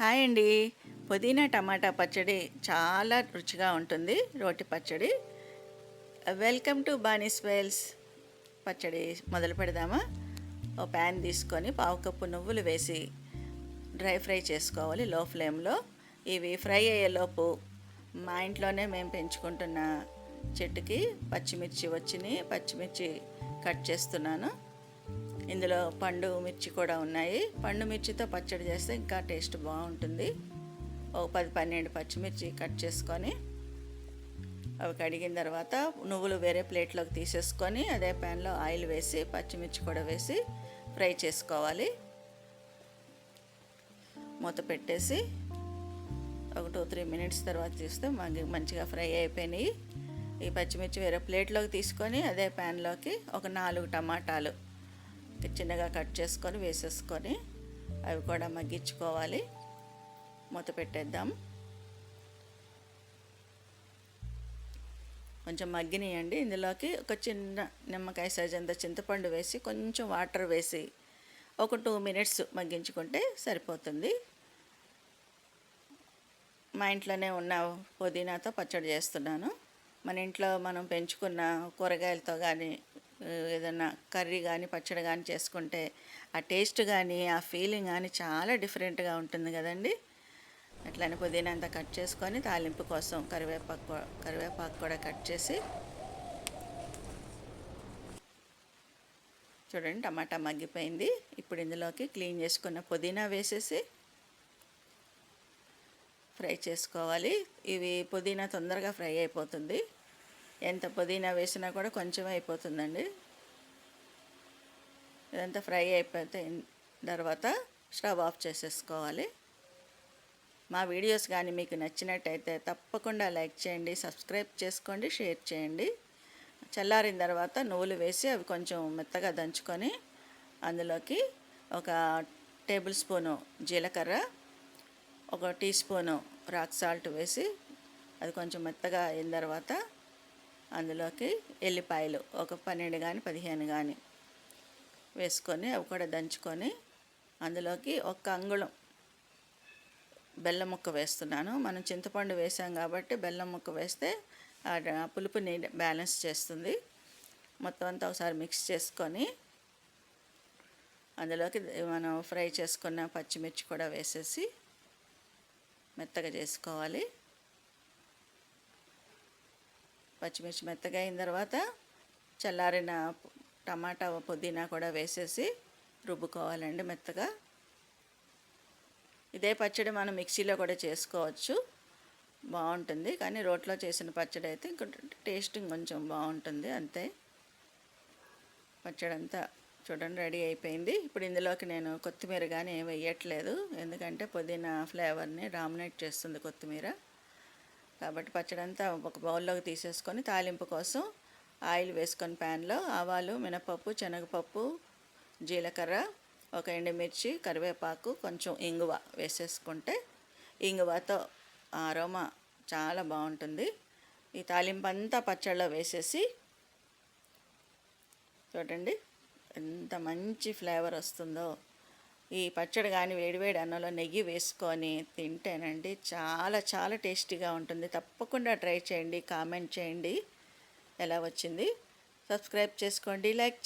Hi అండి. పుదీనా టమాటా పచ్చడి చాలా రుచిగా ఉంటుంది. రోటి పచ్చడి. వెల్కమ్ టు బానీస్ వెల్స్ పచ్చడి మొదలు పెడదామా? ఓ ప్యాన్ తీసుకొని పావు కప్పు నువ్వులు వేసి డ్రై ఫ్రై చేసుకోవాలి లో ఫ్లేమ్లో. ఇవి ఫ్రై అయ్యేలోపు మా ఇంట్లోనే మేము పెంచుకుంటున్న చెట్టుకి పచ్చిమిర్చి వచ్చినాయి. పచ్చిమిర్చి కట్ చేస్తున్నాను. ఇందులో పండు మిర్చి కూడా ఉన్నాయి. పండు మిర్చితో పచ్చడి చేస్తే ఇంకా టేస్ట్ బాగుంటుంది. ఒక పది పన్నెండు పచ్చిమిర్చి కట్ చేసుకొని అవి కడిగిన తర్వాత నువ్వులు వేరే ప్లేట్లోకి తీసేసుకొని అదే ప్యాన్లో ఆయిల్ వేసి పచ్చిమిర్చి కూడా వేసి ఫ్రై చేసుకోవాలి. మూత పెట్టేసి ఒక టూ త్రీ మినిట్స్ తర్వాత చూస్తే మనకి మంచిగా ఫ్రై అయిపోయినాయి. ఈ పచ్చిమిర్చి వేరే ప్లేట్లోకి తీసుకొని అదే ప్యాన్లోకి ఒక నాలుగు టమాటాలు చిన్నగా కట్ చేసుకొని వేసేసుకొని అవి కూడా మగ్గించుకోవాలి. మూత పెట్టేద్దాం. కొంచెం మగ్గినాయండి. ఇందులోకి ఒక చిన్న నిమ్మకాయ సైజ్ అంత చింతపండు వేసి కొంచెం వాటర్ వేసి ఒక టూ మినిట్స్ మగ్గించుకుంటే సరిపోతుంది. మా ఇంట్లోనే ఉన్న పుదీనాతో పచ్చడి చేస్తున్నాను. మన ఇంట్లో మనం పెంచుకున్న కూరగాయలతో కానీ ఏదైనా కర్రీ కానీ పచ్చడి కానీ చేసుకుంటే ఆ టేస్ట్ కానీ ఆ ఫీలింగ్ కానీ చాలా డిఫరెంట్గా ఉంటుంది కదండి. అట్లనే పుదీనా అంతా కట్ చేసుకొని తాలింపు కోసం కరివేపాకు కరివేపాకు కూడా కట్ చేసి చూడండి టమాటా మగ్గిపోయింది. ఇప్పుడు ఇందులోకి క్లీన్ చేసుకున్న పుదీనా వేసేసి ఫ్రై చేసుకోవాలి. ఇవి పుదీనా తొందరగా ఫ్రై అయిపోతుంది. ఎంత పుదీనా వేసినా కూడా కొంచెం అయిపోతుందండి. ఇదంతా ఫ్రై అయిపోతే తర్వాత స్టవ్ ఆఫ్ చేసేసుకోవాలి. మా వీడియోస్ కానీ మీకు నచ్చినట్టయితే తప్పకుండా లైక్ చేయండి సబ్స్క్రైబ్ చేసుకోండి షేర్ చేయండి. చల్లారిన తర్వాత నువ్వులు వేసి అవి కొంచెం మెత్తగా దంచుకొని అందులోకి ఒక టేబుల్ స్పూను జీలకర్ర ఒక టీ స్పూను రాక్ సాల్ట్ వేసి అది కొంచెం మెత్తగా అయిన తర్వాత అందులోకి ఎల్లిపాయలు ఒక పన్నెండు కానీ పదిహేను కానీ వేసుకొని అవి కూడా దంచుకొని అందులోకి ఒక అంగుళం బెల్లం ముక్క వేస్తున్నాను. మనం చింతపండు వేసాం కాబట్టి బెల్లం ముక్క వేస్తే పులుపుని బ్యాలెన్స్ చేస్తుంది. మొత్తం అంతా ఒకసారి మిక్స్ చేసుకొని అందులోకి మనం ఫ్రై చేసుకున్న పచ్చిమిర్చి కూడా వేసేసి మెత్తగా చేసుకోవాలి. పచ్చిమిర్చి మెత్తగా అయిన తర్వాత చల్లారిన టమాటా పుదీనా కూడా వేసేసి రుబ్బుకోవాలండి మెత్తగా. ఇదే పచ్చడి మనం మిక్సీలో కూడా చేసుకోవచ్చు. బాగుంటుంది. కానీ రోట్లో చేసిన పచ్చడి అయితే ఇంకో టేస్టింగ్ కొంచెం బాగుంటుంది. అంతే. పచ్చడి అంతా చూడండి రెడీ అయిపోయింది. ఇప్పుడు ఇందులోకి నేను కొత్తిమీర కానీ ఏం వేయట్లేదు. ఎందుకంటే పుదీనా ఫ్లేవర్ని డామినేట్ చేస్తుంది కొత్తిమీర. కాబట్టి పచ్చడి అంతా ఒక బౌల్లోకి తీసేసుకొని తాలింపు కోసం ఆయిల్ వేసుకొని ప్యాన్లో ఆవాలు మినపప్పు శనగపప్పు జీలకర్ర ఒక ఎండుమిర్చి కరివేపాకు కొంచెం ఇంగువ వేసేసుకుంటే ఇంగువతో ఆరోమా చాలా బాగుంటుంది. ఈ తాలింపు అంతా పచ్చళ్ళలో వేసేసి చూడండి ఎంత మంచి ఫ్లేవర్ వస్తుందో. ఈ పచ్చడి కానీ వేడివేడి అన్నంలో నెయ్యి వేసుకొని తింటేనండి చాలా చాలా టేస్టీగా ఉంటుంది. తప్పకుండా ట్రై చేయండి కామెంట్ చేయండి. ఎలా వచ్చింది? సబ్స్క్రైబ్ చేసుకోండి లైక్